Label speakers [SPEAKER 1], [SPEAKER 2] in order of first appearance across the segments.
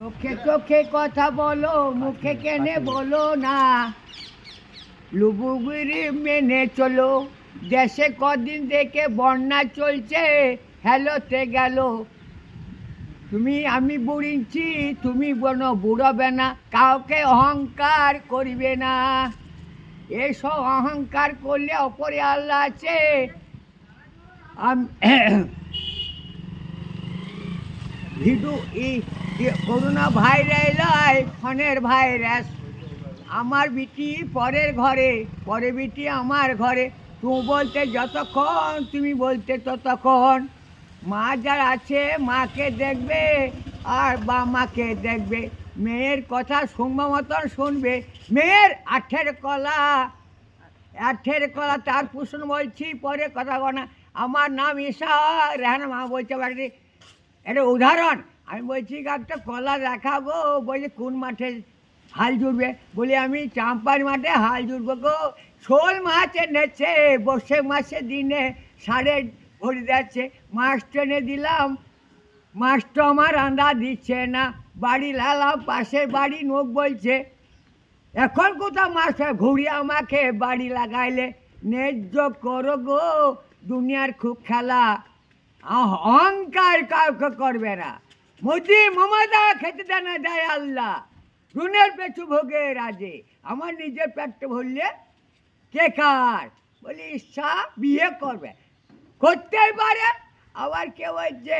[SPEAKER 1] চোখে চোখে কথা বলো, মুখে কেনে বলো না। লুবুগুড়ি মেনে চলো, দেশে কদিন থেকে বন্যা চলছে হ্যালোতে গেল। তুমি আমি বুড়িছি তুমি বনো বুড়বে না কাউকে অহংকার করিবে না। এসব অহংকার করলে অপরে আল্লাহ আছে। ভিডু এই করোনা ভাইরাস ফোনের ভাইরাস। আমার বিটি পরের ঘরে পরে বিটি আমার ঘরে। তুমি বলতে যতক্ষণ, তুমি বলতে ততক্ষণ। মা যার আছে, মাকে দেখবে, আর বা মাকে দেখবে। মেয়ের কথা শুনব মতন শুনবে। মেয়ের আঠের কলা আঠের কলা তার পুষণ বলছি, পরে কথা বলা আমার নাম ঈশা, রেহানা মা বলছে বাড়ি একটা উদাহরণ। আমি বলছি, একটা কলা দেখাবো বলছে, কোন মাঠে হাল জুড়বে? বলি, আমি চাম্পার মাঠে হাল জুড়বো গো। শোল মাছ এনেছে, বসে মাসে দিনে সাড়ে ভরে যাচ্ছে। মাছ টেনে দিলাম, মাছ তো আমার আন্দা দিচ্ছে না। বাড়ি লালাম, পাশের বাড়ি নোক বলছে, এখন কোথাও মাছ? ঘুরিয়ে আমাকে বাড়ি লাগাইলে, ন্যায্য করো গো, দুনিয়ার খুব খেলা। অহংকার কাউকে করবে না। মোদি মমতা খেতে না, দেয় আল্লাহ। দুনের পেছু ভোগে রাজে। আমার নিজের পেটটা ভরলে কে কার বলি ইচ্ছা বিয়ে করবে। করতেই পারে, আবার কেউ হচ্ছে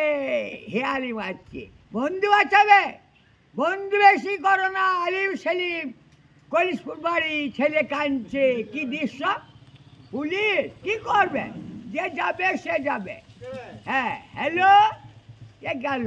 [SPEAKER 1] হেয়ালি মারছে। বন্ধু বাঁচাবে বন্ধু বেশি করো না, আলিম সেলিম। কলিশপুর বাড়ি ছেলে কাঁদছে, কি দৃশ্য? পুলিশ কি করবে? যে যাবে, সে যাবে। হ্যাঁ হ্যালো কে গেল